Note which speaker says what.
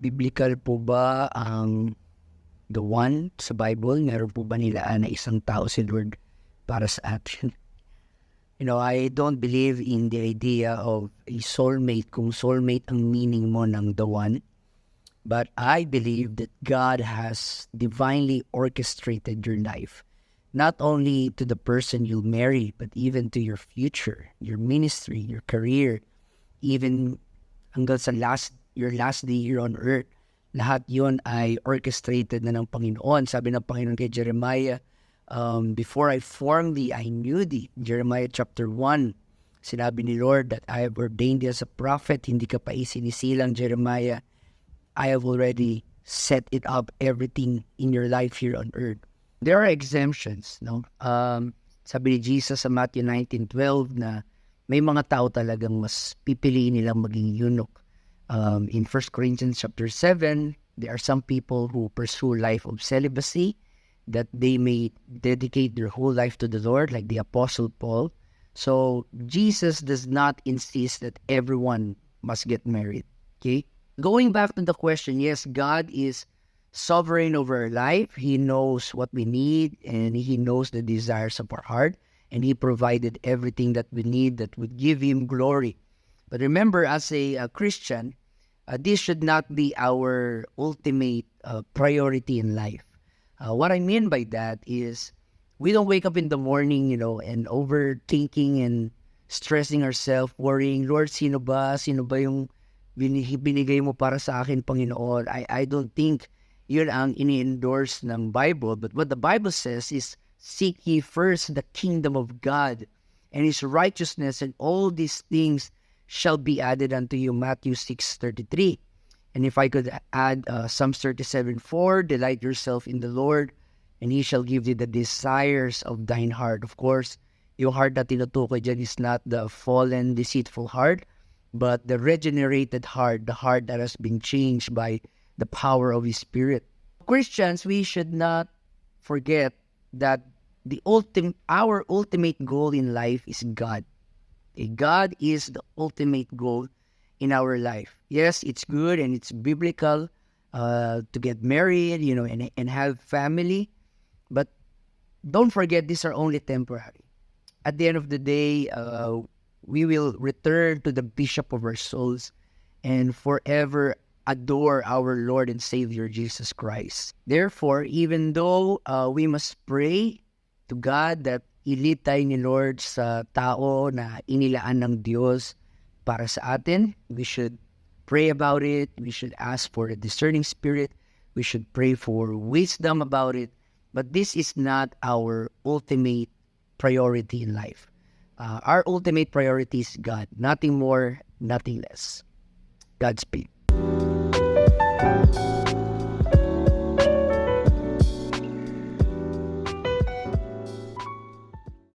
Speaker 1: biblical po ba ang the one sa Bible? Meron po ba nilaan na isang tao si Lord para sa atin? You know, I don't believe in the idea of a soulmate kung soulmate ang meaning mo ng the one. But I believe that God has divinely orchestrated your life. Not only to the person you'll marry, but even to your future, your ministry, your career, even hanggang sa last your last day here on earth. Lahat yon ay orchestrated na ng Panginoon. Sabi ng Panginoon kay Jeremiah, um, before I formed thee, I knew thee. Jeremiah chapter 1, sinabi ni Lord that I have ordained thee as a prophet. Hindi ka pa isinisilang, Jeremiah. I have already set it up, everything in your life here on earth. There are exemptions, no? Um, sabi ni Jesus sa Matthew 19.12 na may mga tao talagang mas pipiliin nilang maging eunuch. Um, in 1 Corinthians chapter 7, there are some people who pursue life of celibacy that they may dedicate their whole life to the Lord, like the Apostle Paul. So Jesus does not insist that everyone must get married. Okay? Going back to the question, yes, God is sovereign over our life. He knows what we need and He knows the desires of our heart. And He provided everything that we need that would give Him glory. But remember, as a, a Christian, uh, this should not be our ultimate uh, priority in life. Uh, what I mean by that is we don't wake up in the morning, you know, and overthinking and stressing ourselves, worrying, Lord, sino ba? Sino ba yung bini- binigay mo para sa akin, Panginoon? I, I don't think yun ang ini-endorse ng Bible. But what the Bible says is, seek ye first the kingdom of God and His righteousness and all these things shall be added unto you. Matthew 6.33 And if I could add uh, Psalms 37.4, delight yourself in the Lord and He shall give thee the desires of thine heart. Of course, yung heart na tinutukoy dyan is not the fallen, deceitful heart, but the regenerated heart, the heart that has been changed by the power of His Spirit. Christians, we should not forget that the ultimate, our ultimate goal in life is God. Okay, God is the ultimate goal in our life. Yes, it's good and it's biblical uh, to get married, you know, and, and have family, but don't forget these are only temporary. At the end of the day, uh, we will return to the bishop of our souls and forever adore our Lord and Savior Jesus Christ. Therefore, even though uh, we must pray to God that tayo ni Lord sa tao na inilaan ng Diyos para sa atin, we should pray about it. We should ask for a discerning spirit. We should pray for wisdom about it. But this is not our ultimate priority in life. Uh, our ultimate priority is God. Nothing more, nothing less. Godspeed.